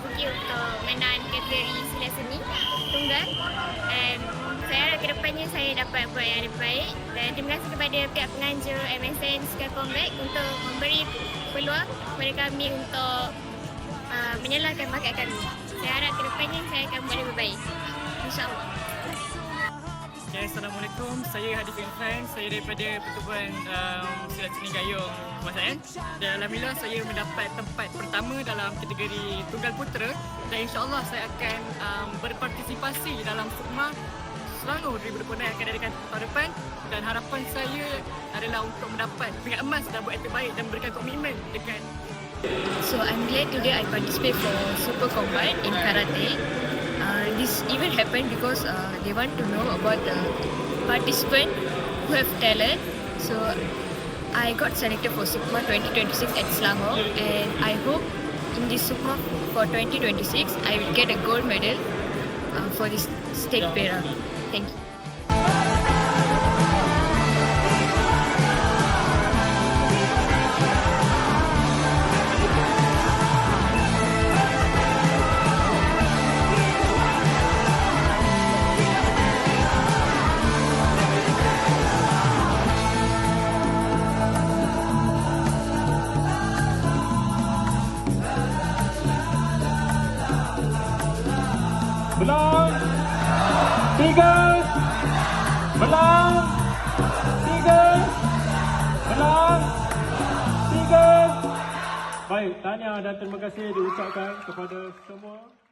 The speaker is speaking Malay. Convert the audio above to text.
permainan kategori silat seni tunggal dan saya harap kedepannya saya dapat buat yang lebih baik dan terima kasih kepada pihak penganjur MSN Sky Combat untuk memberi peluang kepada kami untuk uh, menyalahkan bakat kami. Saya harap kedepannya saya akan buat lebih baik. InsyaAllah. Okay, Assalamualaikum. Saya Hadif Irfan. Saya daripada Pertubuhan um, Silat Seni Gayung Kumasaan. Dan Alhamdulillah saya mendapat tempat pertama dalam kategori Tunggal Putera. Dan insyaAllah saya akan um, berpartisipasi dalam Sukma di berpernah yang akan diadakan tahun depan. Dan harapan saya adalah untuk mendapat pingat emas dan buat yang terbaik dan memberikan komitmen dengan So I'm glad today I participate for Super Combat in Karate. Uh, this event happened because uh, they want to know about the participant who have talent. So I got selected for SUKMA 2026 at Selangor and I hope in this SUKMA for 2026 I will get a gold medal uh, for this state para. Thank you. Belang Tiga. Belang Tiga. Belang Tiga. Baik, tahniah dan terima kasih diucapkan kepada semua